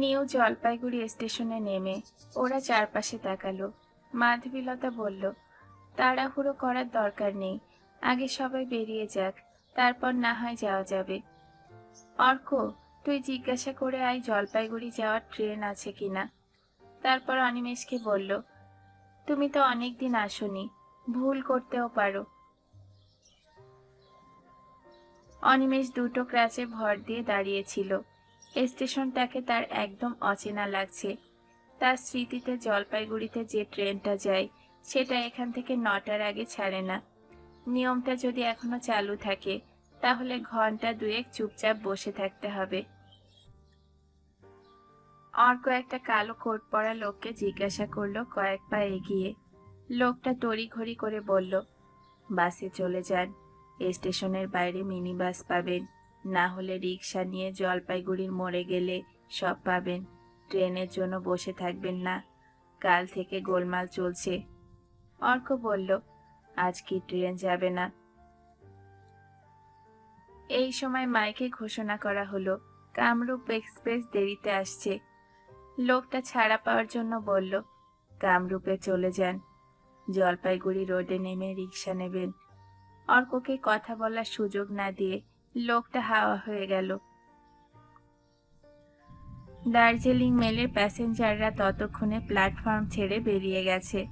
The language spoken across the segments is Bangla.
নিউ জলপাইগুড়ি স্টেশনে নেমে ওরা চারপাশে তাকালো। মাধবীলতা বলল, তাড়াহুড়ো করার দরকার নেই। আগে সবাই বেরিয়ে যাক, তারপর না হয় যাওয়া যাবে। অর্ক, তুই জিজ্ঞাসা করে আয় জলপাইগুড়ি যাওয়ার ট্রেন আছে কিনা তারপর অনিমেষকে বলল, তুমি তো অনেকদিন আসোনি, ভুল করতেও পারো। অনিমেষ দুটো ক্রাচে ভর দিয়ে দাঁড়িয়েছিল স্টেশনটাকে তার একদম অচেনা লাগছে। তার স্মৃতিতে জলপাইগুড়িতে যে ট্রেনটা যায়, সেটা এখান থেকে নটার আগে ছাড়ে না। নিয়মটা যদি এখনও চালু থাকে, তাহলে ঘণ্টা দুয়েক চুপচাপ বসে থাকতে হবে। অর্ক একটা কালো কোট পরা লোককে জিজ্ঞাসা করল কয়েক পা এগিয়ে। লোকটা তড়িঘড়ি করে বলল, বাসে চলে যান, স্টেশনের বাইরে মিনি বাস পাবেন। না হলে রিক্সা নিয়ে জলপাইগুড়ির মোড়ে গেলে সব পাবেন। ট্রেনের জন্য বসে থাকবেন না। কাল থেকে গোলমাল চলছে। অর্ক বলল, আজ কি ট্রেন যাবে না? এই সময় মাইকে ঘোষণা করা হলো, কামরূপ এক্সপ্রেস দেরিতে আসছে। লোকটা ছাড়া পাওয়ার জন্য বলল, কামরূপে চলে যান। জলপাইগুড়ি রোডে নেমে রিক্সা নেবেন। অর্ককে কথা বলার সুযোগ না দিয়ে লোকটা হাওয়া হয়ে গেল। দার্জিলিং মেলের প্যাসেঞ্জাররা ততক্ষণে প্ল্যাটফর্ম ছেড়ে বেরিয়ে গেছে।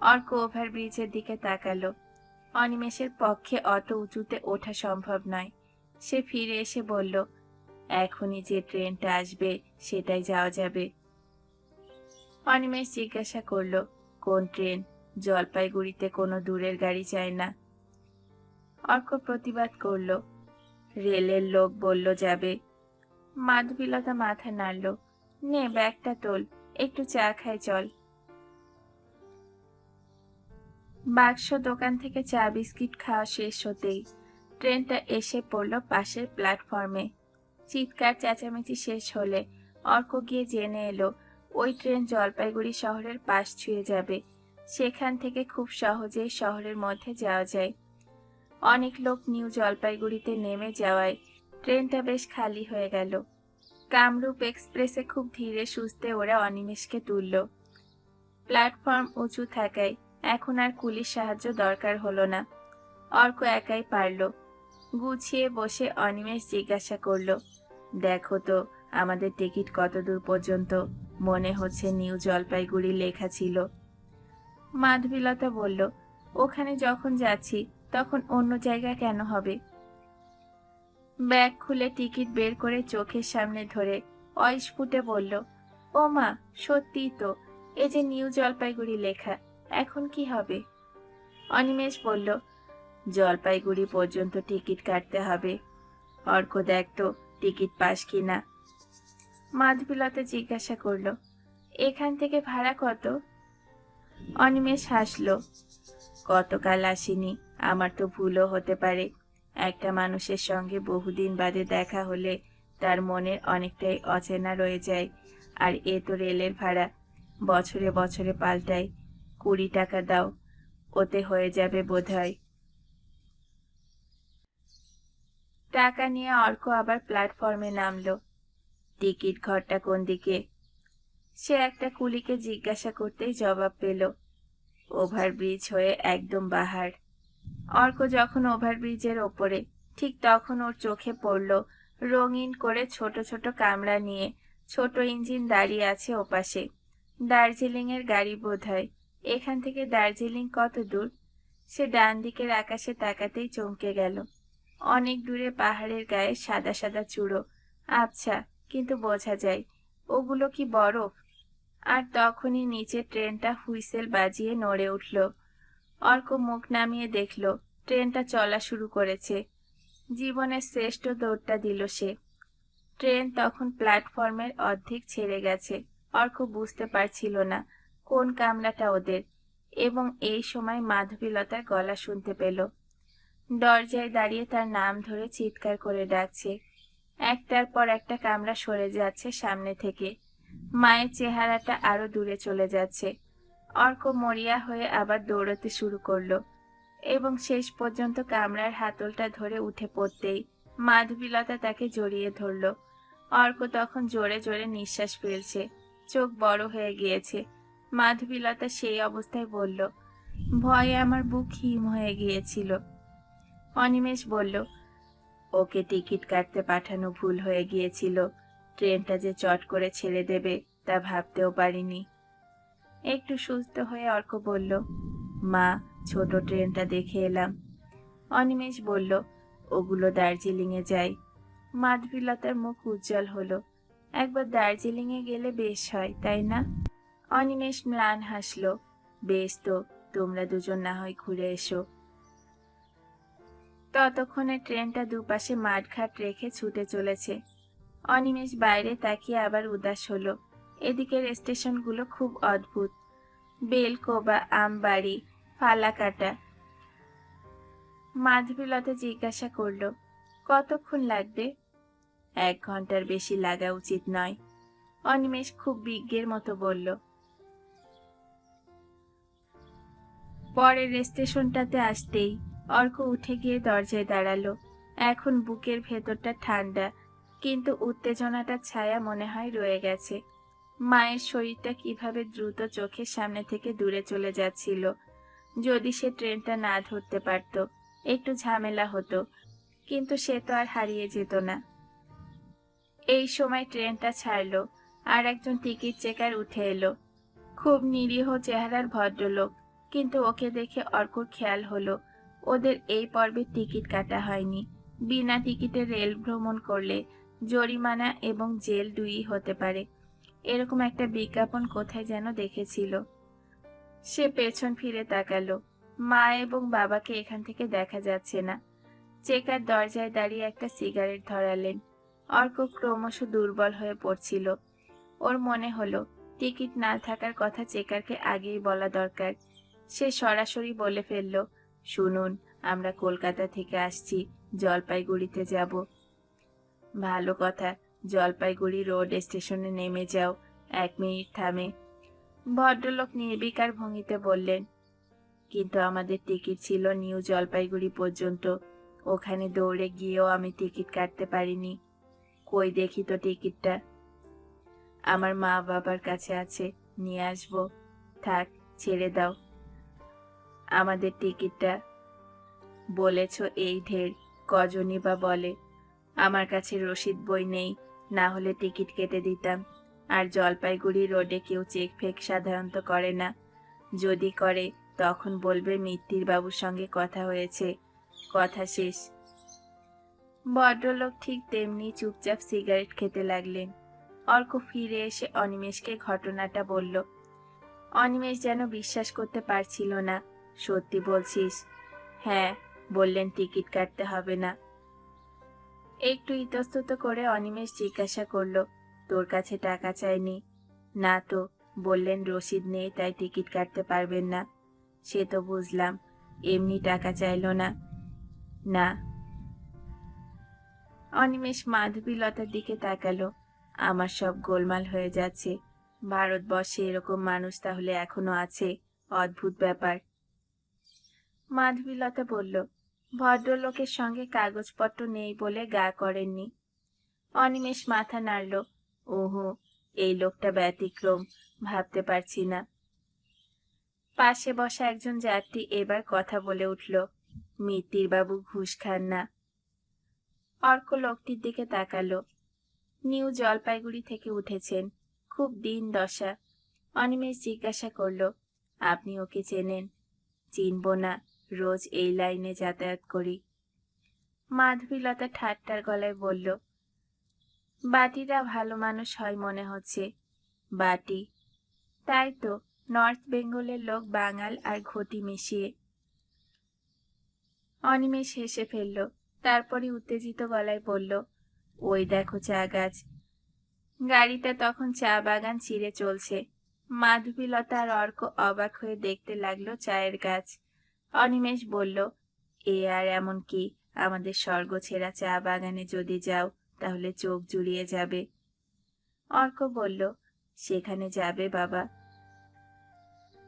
অর্ক ওভারব্রিজের দিকে তাকালো। অনিমেষের পক্ষে অত উঁচুতে ওঠা সম্ভব নয়। সে ফিরে এসে বলল, এখনই যে ট্রেনটা আসবে, সেটাই যাওয়া যাবে। অনিমেষ জিজ্ঞাসা করল, কোন ট্রেন? জলপাইগুড়িতে কোনো দূরের গাড়ি চায় না? অর্ক প্রতিবাদ করল রেলের লোক বলল, যাবে। মাধবীলতা মাথা নাড়ল, নে, ব্যাগটা তোল, একটু চা খাই, চল। বাক্স দোকান থেকে চা বিস্কিট খাওয়া শেষ হতেই ট্রেনটা এসে পড়ল পাশের প্ল্যাটফর্মে। চিৎকার চেঁচামেচি শেষ হলে অর্ক গিয়ে জেনে এলো, ওই ট্রেন জলপাইগুড়ি শহরের পাশ ছুঁয়ে যাবে। সেখান থেকে খুব সহজেই শহরের মধ্যে যাওয়া যায়। অনেক লোক নিউ জলপাইগুড়িতে নেমে যাওয়ায় ট্রেনটা বেশ খালি হয়ে গেল। কামরূপ এক্সপ্রেসে খুব ধীরে সুস্থে ওরা অনিমেষকে তুলল। প্ল্যাটফর্ম উঁচু থাকায় এখন আর কুলির সাহায্য দরকার হলো না। অর্ক একাই পারল। গুছিয়ে বসে অনিমেষ জিজ্ঞাসা করল, দেখো তো, আমাদের টিকিট কত দূর পর্যন্ত? মনে হচ্ছে নিউ জলপাইগুড়ি লেখা ছিল। মাধবীলতা বলল, ওখানে যখন যাচ্ছি তখন অন্য জায়গা কেন হবে? ব্যাগ খুলে টিকিট বের করে চোখের সামনে ধরে অস্ফুটে বলল, ও মা সত্যি তো এ যে নিউ জলপাইগুড়ি লেখা, এখন কি হবে? অনিমেষ বলল, জলপাইগুড়ি পর্যন্ত টিকিট কাটতে হবে। অর্ক দেখ তো, টিকিট পাস কিনা মাধবীলতা জিজ্ঞাসা করল, এখান থেকে ভাড়া কত? অনিমেষ হাসলো গতকাল আসিনি? আমার তো ভুলও হতে পারে। একটা মানুষের সঙ্গে বহুদিন বাদে দেখা হলে তার মনের অনেকটাই অচেনা রয়ে যায়। আর এ তো রেলের ভাড়া। বছরে বছরে পাল্টায়। কুড়ি টাকা দাও। ওতে হয়ে যাবে বোধহয়। টাকা নিয়ে অর্ক আবার প্ল্যাটফর্মে নামলো। টিকিট ঘরটা কোন দিকে? সে একটা কুলিকে জিজ্ঞাসা করতেই জবাব পেল। ওভারব্রিজ হয়ে একদম বাহার। অর্ক যখন ওভারব্রিজের ওপরে, ঠিক তখন ওর চোখে পড়ল রঙিন করে ছোট ছোট কামরা নিয়ে, ছোট ইঞ্জিন দাঁড়িয়ে আছে ওপাশে। দার্জিলিং এর গাড়ি বোধ হয় এখান থেকে দার্জিলিং কত দূর? সে ডান দিকের আকাশে তাকাতেই চমকে গেল। অনেক দূরে পাহাড়ের গায়ে সাদা সাদা চূড়ো। আচ্ছা কিন্তু বোঝা যায়, ওগুলো কি বরফ? আর তখনই নিচে ট্রেনটা হুইসেল বাজিয়ে নড়ে উঠল। অর্ক মুখ নামিয়ে দেখল ট্রেনটা চলা শুরু করেছে। জীবনের শ্রেষ্ঠ দৌড়টা দিল সে। ট্রেন তখন প্ল্যাটফর্মের অর্ধেক ছেড়ে গেছে। অর্ক বুঝতে পারছিল না কোন কামরাটা ওদের এবং এই সময় মাধবীলতার গলা শুনতে পেল। দরজায় দাঁড়িয়ে তার নাম ধরে চিৎকার করে ডাকছে। একটার পর একটা কামরা সরে যাচ্ছে সামনে থেকে। মায়ের চেহারাটা আরও দূরে চলে যাচ্ছে। অর্ক মরিয়া হয়ে আবার দৌড়াতে শুরু করল। এবং শেষ পর্যন্ত কামরার হাতলটা ধরে উঠে পড়তেই মাধবীলতা তাকে জড়িয়ে ধরল। অর্ক তখন জোরে জোরে নিঃশ্বাস ফেলছে। চোখ বড় হয়ে গিয়েছে। মাধবীলতা সেই অবস্থায় বলল, ভয়ে আমার বুক হিম হয়ে গিয়েছিল। অনিমেষ বলল, ওকে টিকিট কাটতে পাঠানো ভুল হয়ে গিয়েছিল। ট্রেনটা যে চট করে ছেড়ে দেবে তা ভাবতেও পারিনি। একটু সুস্থ হয়ে অর্ক বলল, মা ছোট ট্রেনটা দেখে এলাম। অনিমেষ বলল, ওগুলো দার্জিলিংয়ে যাই। মাধবীলতার মুখ উজ্জ্বল হলো। একবার দার্জিলিংয়ে গেলে বেশ হয়, তাই না? অনিমেষ ম্লান হাসলো, বেশ তো, তোমরা দুজন না হয় ঘুরে এসো। ততক্ষণে ট্রেনটা দুপাশে মাঠঘাট রেখে ছুটে চলেছে। অনিমেষ বাইরে তাকিয়ে আবার উদাস হলো। এদিকের স্টেশনগুলো খুব অদ্ভুত। বেলকোবা, আমবাড়ি ফালাকাটা। মাধবীলতা জিজ্ঞাসা করল, কতক্ষণ লাগবে? এক ঘণ্টার বেশি লাগা উচিত নয়, অনিমেষ খুব বিজ্ঞের মতো বলল। পরের স্টেশনটাতে আসতেই অর্ক উঠে গিয়ে দরজায় দাঁড়াল। এখন বুকের ভেতরটা ঠান্ডা, কিন্তু উত্তেজনাটা ছায়া মনে হয় রয়ে গেছে। মায়ের শরীরটা কীভাবে দ্রুত চোখের সামনে থেকে দূরে চলে যাচ্ছিল। যদি সে ট্রেনটা না ধরতে পারত, একটু ঝামেলা হতো। কিন্তু সে তো আর হারিয়ে যেত না। এই সময় ট্রেনটা ছাড়লো আর একজন টিকিট চেকার উঠে এলো। খুব নিরীহ চেহারার ভদ্রলোক, কিন্তু ওকে দেখে অর্কর খেয়াল হলো, ওদের এই পর্বে টিকিট কাটা হয়নি। বিনা টিকিটে রেল ভ্রমণ করলে জরিমানা এবং জেল দুই হতে পারে। এরকম একটা বিজ্ঞাপন কোথায় যেন দেখেছিল। সে পেছন ফিরে তাকালো। মা এবং বাবাকে এখান থেকে দেখা যাচ্ছে না। চেকার দরজায় দাঁড়িয়ে একটা সিগারেট ধরালেন। অর্ক ক্রমশ দুর্বল হয়ে পড়ছিল। ওর মনে হলো, টিকিট না থাকার কথা চেকারকে আগেই বলা দরকার। সে সরাসরি বলে ফেলল, শুনুন, আমরা কলকাতা থেকে আসছি, জলপাইগুড়িতে যাব। ভালো কথা, জলপাইগুড়ি রোড স্টেশনে নেমে যাও, এক মিনিট থামে। ভদ্রলোক নির্বিকার ভঙ্গিতে বললেন, কিন্তু আমাদের টিকিট ছিল নিউ জলপাইগুড়ি পর্যন্ত। ওখানে দৌড়ে গিয়েও আমি টিকিট কাটতে পারিনি। কই দেখি তো টিকিটটা। আমার মা বাবার কাছে আছে, নিয়ে আসব। থাক, ছেড়ে দাও। আমাদের টিকিটটা। বলেছ এই ঢের কজনই বা বলে। আমার কাছে রসিদ বই নেই, না হলে টিকিট কেটে দিতাম। আর জলপাইগুড়ি রোডে কেউ চেক ফেক সাধারণত করে না। যদি করে, তখন বলবে মিত্তির বাবুর সঙ্গে কথা হয়েছে। কথা শেষ। ভদ্রলোক ঠিক তেমনি চুপচাপ সিগারেট খেতে লাগলেন। অর্ক ফিরে এসে অনিমেষকে ঘটনাটা বলল, অনিমেষ যেন বিশ্বাস করতে পারছিল না। সত্যি বলছিস? হ্যাঁ বললেন টিকিট কাটতে হবে না। একটু ইতস্তত করে অনিমেষ জিজ্ঞাসা করল তোর কাছে টাকা চাইনি। না তো, বললেন রসিদ নেই, তাই টিকিট কাটতে পারবেন না। সে তো বুঝলাম, এমনি টাকা চাইলো না। না। অনিমেষ মাধবীলতার দিকে তাকালো। আমার সব গোলমাল হয়ে যাচ্ছে। ভারতবর্ষে এরকম মানুষ তাহলে এখনও আছে? অদ্ভুত ব্যাপার। মাধবীলতা বলল, ভদ্রলোকের সঙ্গে কাগজপত্র নেই বলে গা করেননি। অনিমেষ মাথা নাড়ল ওহো, এই লোকটা ব্যতিক্রম, ভাবতে পারছি না। পাশে বসা একজন যাত্রী এবার কথা বলে উঠল মিত্তির বাবু ঘুষ খান না। অর্ক লোকটির দিকে তাকালো। নিউ জলপাইগুড়ি থেকে উঠেছেন, খুব দিন দশা। অনিমেষ জিজ্ঞাসা করল, আপনি ওকে চেনেন? চিনব না, রোজ এই লাইনে যাতায়াত করি। মাধবীলতা ঠাট্টার গলায় বলল বাটিরা ভালো মানুষ হয় মনে হচ্ছে। বাটি। তাই তো, নর্থ বেঙ্গলের লোক বাঙাল আর ঘটি মিশিয়ে। অনিমেষ হেসে ফেলল তারপরে উত্তেজিত গলায় বলল, ওই দেখো চা গাছ। গাড়িটা তখন চা বাগান ছিঁড়ে চলছে। মাধবীলতা আর অর্ক অবাক হয়ে দেখতে লাগল চায়ের গাছ। অনিমেষ বলল, এ আর এমন কি? আমাদের স্বর্গ ছেঁড়া চা বাগানে যদি যাও তাহলে চোখ জুড়িয়ে যাবে। অর্ক বলল, সেখানে যাবে, বাবা।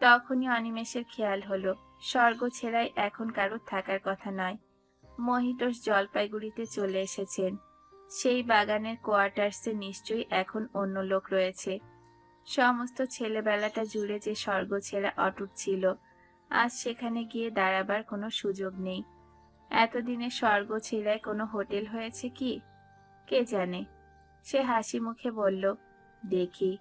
তখনই অনিমেষের খেয়াল হলো, স্বর্গ ছেড়াই এখন কারোর থাকার কথা নয়। মহিতোষ জলপাইগুড়িতে চলে এসেছেন। সেই বাগানের কোয়ার্টার্সে নিশ্চয়ই এখন অন্য লোক রয়েছে। সমস্ত ছেলেবেলাটা জুড়ে যে স্বর্গ ছেড়া অটুট ছিল, আজ সেখানে গিয়ে দাঁড়াবার কোনো সুযোগ নেই। এতদিনে স্বর্গ ছেড়ায় কোনো হোটেল হয়েছে কি? কে জানে? সে হাসি মুখে বলল, দেখি।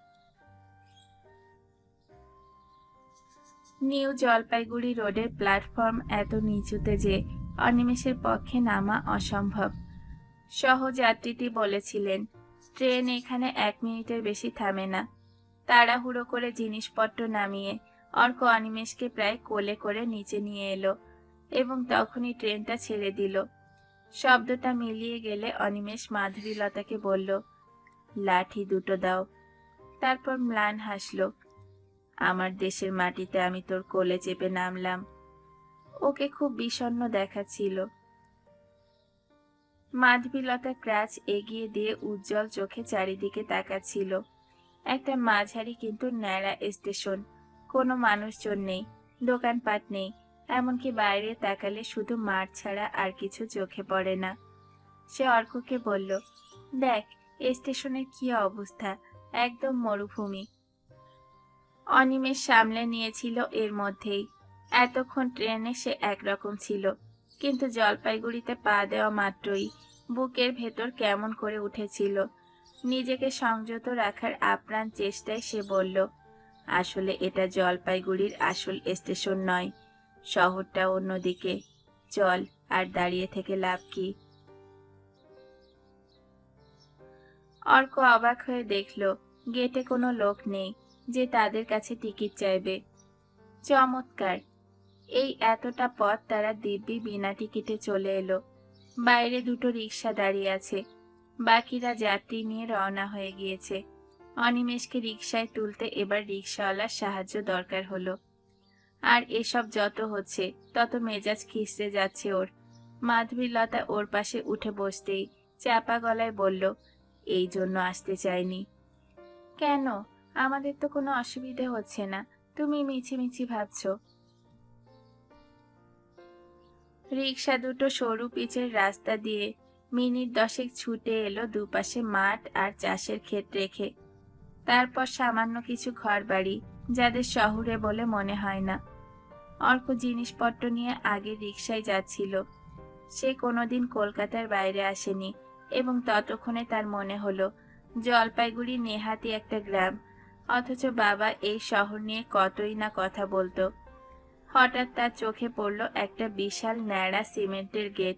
নিউ জলপাইগুড়ি রোডের প্ল্যাটফর্ম এত নিচুতে যে অনিমেষের পক্ষে নামা অসম্ভব। সহযাত্রীটি বলেছিলেন, ট্রেন এখানে এক মিনিটের বেশি থামে না। তাড়াহুড়ো করে জিনিসপত্র নামিয়ে অর্ক অনিমেষকে প্রায় কোলে করে নিচে নিয়ে এলো এবং তখনই ট্রেনটা ছেড়ে দিল। শব্দটা মিলিয়ে গেলে অনিমেষ মাধবীলতাকে বলল, লাঠি দুটো দাও। তারপর ম্লান হাসল, আমার দেশের মাটিতে আমি তোর কোলে চেপে নামলাম। ওকে খুব বিষণ্ণ দেখাচ্ছিল মাধবীলতা ক্রাচ এগিয়ে দিয়ে উজ্জ্বল চোখে চারিদিকে তাকাচ্ছিল। একটা মাঝারি কিন্তু ন্যাড়া স্টেশন, কোনো মানুষজন নেই, দোকানপাট নেই এমনকি বাইরে তাকালে শুধু মাঠ ছাড়া আর কিছু চোখে পড়ে না। সে অর্ককে বলল, দেখ স্টেশনের কি অবস্থা? একদম মরুভূমি। অনিমেষ সামলে নিয়েছিল এর মধ্যেই। এতক্ষণ ট্রেনে সে একরকম ছিল, কিন্তু জলপাইগুড়িতে পা দেওয়া মাত্রই বুকের ভেতর কেমন করে উঠেছিল। নিজেকে সংযত রাখার আপ্রাণ চেষ্টায় সে বলল, আসলে এটা জলপাইগুড়ির আসল স্টেশন নয়। শহরটা অন্যদিকে। চল, আর দাঁড়িয়ে থেকে লাভ কি? অর্ক অবাক হয়ে দেখল, গেটে কোনো লোক নেই যে তাদের কাছে টিকিট চাইবে। চমৎকার। এই এতটা পথ তারা দিব্যি বিনা টিকিটে চলে এলো। বাইরে দুটো রিক্সা দাঁড়িয়ে আছে। বাকিরা যাত্রী নিয়ে রওনা হয়ে গিয়েছে। অনিমেষকে রিক্সায় তুলতে এবার রিক্সাওয়ালার সাহায্য দরকার হলো। আর এসব যত হচ্ছে, তত মেজাজ খিসড়ে যাচ্ছে ওর। মাধবীলতা ওর পাশে উঠে বসতেই চাপা গলায় বলল, এই জন্য আসতে চাইনি। কেন? আমাদের তো কোনো অসুবিধে হচ্ছে না। তুমি মিছিমিছি ভাবছ। রিক্সা দুটো সরু পিচের রাস্তা দিয়ে মিনিট দশেক ছুটে এলো দুপাশে মাঠ আর চাষের ক্ষেত রেখে। তারপর সামান্য কিছু ঘর বাড়ি যাদের শহরে বলে মনে হয় না। অর্ক জিনিসপত্র নিয়ে আগে রিক্সায় যাচ্ছিল। সে কোনোদিন কলকাতার বাইরে আসেনি এবং ততক্ষণে তার মনে হলো, জলপাইগুড়ি নেহাতি একটা গ্রাম, অথচ বাবা এই শহর নিয়ে কতই না কথা বলতো। হঠাৎ তার চোখে পড়ল একটা বিশাল ন্যাড়া সিমেন্টের গেট।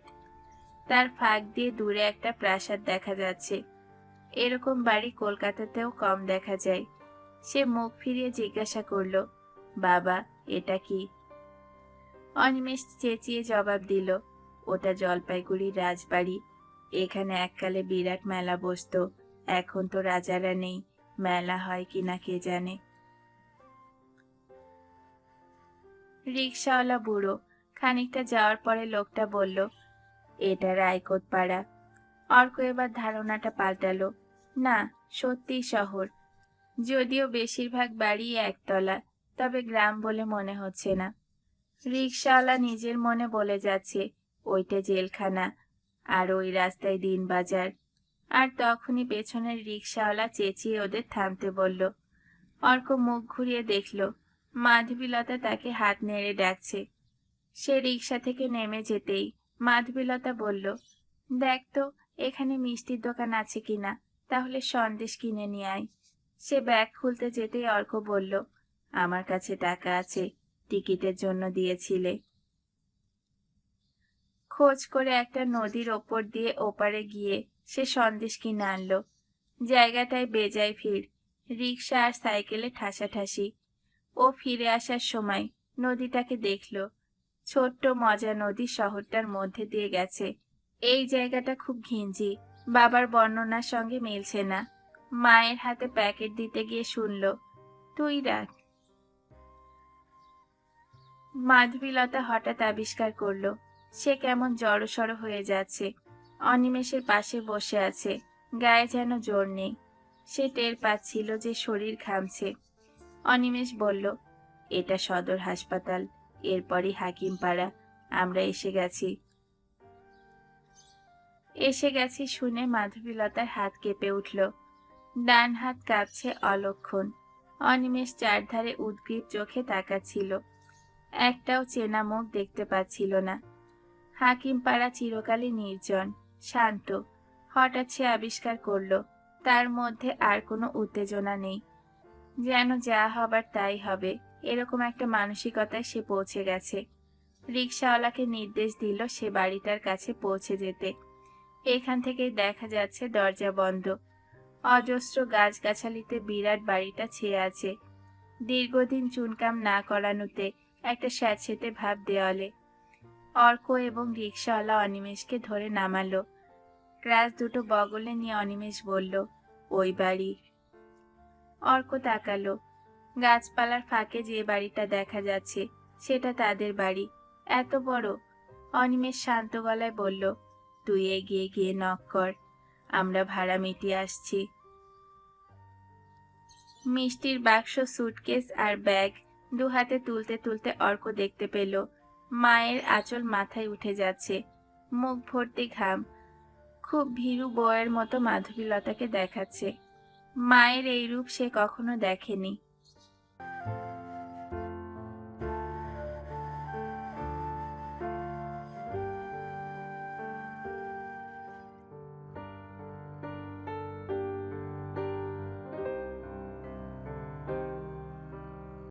তার ফাঁক দিয়ে দূরে একটা প্রাসাদ দেখা যাচ্ছে। এরকম বাড়ি কলকাতাতেও কম দেখা যায়। সে মুখ ফিরিয়ে জিজ্ঞাসা করল, বাবা, এটা কি? অনিমেষ চেঁচিয়ে জবাব দিল, ওটা জলপাইগুড়ির রাজবাড়ি। এখানে এককালে বিরাট মেলা বসতো, এখন তো রাজারা নেই, মেলা হয় কিনা কে জানে? রিক্সাওয়ালা বুড়ো খানিকটা যাওয়ার পরে লোকটা বলল, এটা রায়কোট পাড়া অর্ক এবার ধারণাটা পাল্টালো, না সত্যি শহর। যদিও বেশিরভাগ বাড়ি একতলা, তবে গ্রাম বলে মনে হচ্ছে না। রিক্সাওয়ালা নিজের মনে বলে যাচ্ছে, ওইটা জেলখানা আর ওই রাস্তায় দিন বাজার। আর তখনই পেছনের রিক্সাওয়ালা চেঁচিয়ে ওদের থামতে বলল। অর্ক মুখ ঘুরিয়ে দেখল, মাধবীলতা তাকে হাত নেড়ে ডাকছে। সে রিক্সা থেকে নেমে যেতেই মাধবীলতা বলল, দেখ তো, এখানে মিষ্টির দোকান আছে কিনা, তাহলে সন্দেশ কিনে নিয়ে আয়। সে ব্যাগ খুলতে যেতেই অর্ক বলল, আমার কাছে টাকা আছে। টিকিটের জন্য দিয়েছিলে। খোঁজ করে একটা নদীর ওপর দিয়ে ওপারে গিয়ে সে সন্দেশ কিনে আনলো। জায়গাটায় বেজায় ভিড় রিক্সা আর সাইকেলে ঠাসাঠাসি। ও ফিরে আসার সময় নদীটাকে দেখল। ছোট্ট মজা নদী শহরটার মধ্যে দিয়ে গেছে। এই জায়গাটা খুব ঘিঞ্জি, বাবার বর্ণনার সঙ্গে মিলছে না। মায়ের হাতে প্যাকেট দিতে গিয়ে শুনল, তুই রাখ। মাধবীলতা হঠাৎ আবিষ্কার করল, সে কেমন জড়সড় হয়ে যাচ্ছে, অনিমেষের পাশে বসে আছে, গায়ে যেন জোর নেই। সে টের পাচ্ছিল যে শরীর ঘামছে। অনিমেষ বলল, এটা সদর হাসপাতাল, এরপরই হাকিমপাড়া, আমরা এসে গেছি। এসে গেছি শুনে মাধবীলতার হাত কেঁপে উঠল। ডান হাত কাঁপছে অলক্ষণ। অনিমেষ চারধারে উদ্গ্রীব চোখে তাকাচ্ছিল। একটাও চেনা মুখ দেখতে পাচ্ছিল না। হাকিম পাড়া চিরকালই নির্জন, শান্ত। হঠাৎ সে আবিষ্কার করল, তার মধ্যে আর কোনো উত্তেজনা নেই। যেন যা হবার তাই হবে, এরকম একটা মানসিকতায় সে পৌঁছে গেছে। রিক্সাওয়ালাকে নির্দেশ দিল সে বাড়িটার কাছে পৌঁছে যেতে। এখান থেকেই দেখা যাচ্ছে দরজা বন্ধ। অজস্র গাছগাছালিতে বিরাট বাড়িটা ছেয়ে আছে। দীর্ঘদিন চুনকাম না করানোতে একটা স্যাঁতসেঁতে ভাব দেওয়ালে। অর্ক এবং রিক্সাওয়ালা অনিমেষকে ধরে নামালো। গ্রাস দুটো বগলে নিয়ে অনিমেষ বলল, ওই বাড়ি। অর্ক তাকালো। গাছপালার ফাঁকে যে বাড়িটা দেখা যাচ্ছে, সেটা তাদের বাড়ি। এত বড়। অনিমেষ শান্ত গলায় বলল, তুই এগিয়ে গিয়ে নক কর, আমরা ভাড়া মিটিয়ে আসছি। মিষ্টির বাক্স, সুটকেস আর ব্যাগ দু হাতে তুলতে তুলতে অর্ক দেখতে পেল। মায়ের আঁচল মাথায় উঠে যাচ্ছে। মুখ ভর্তি ঘাম। খুব ভীরু বয়ের মতো মাধবীলতাকে দেখাচ্ছে। মায়ের এই রূপ সে কখনো দেখেনি।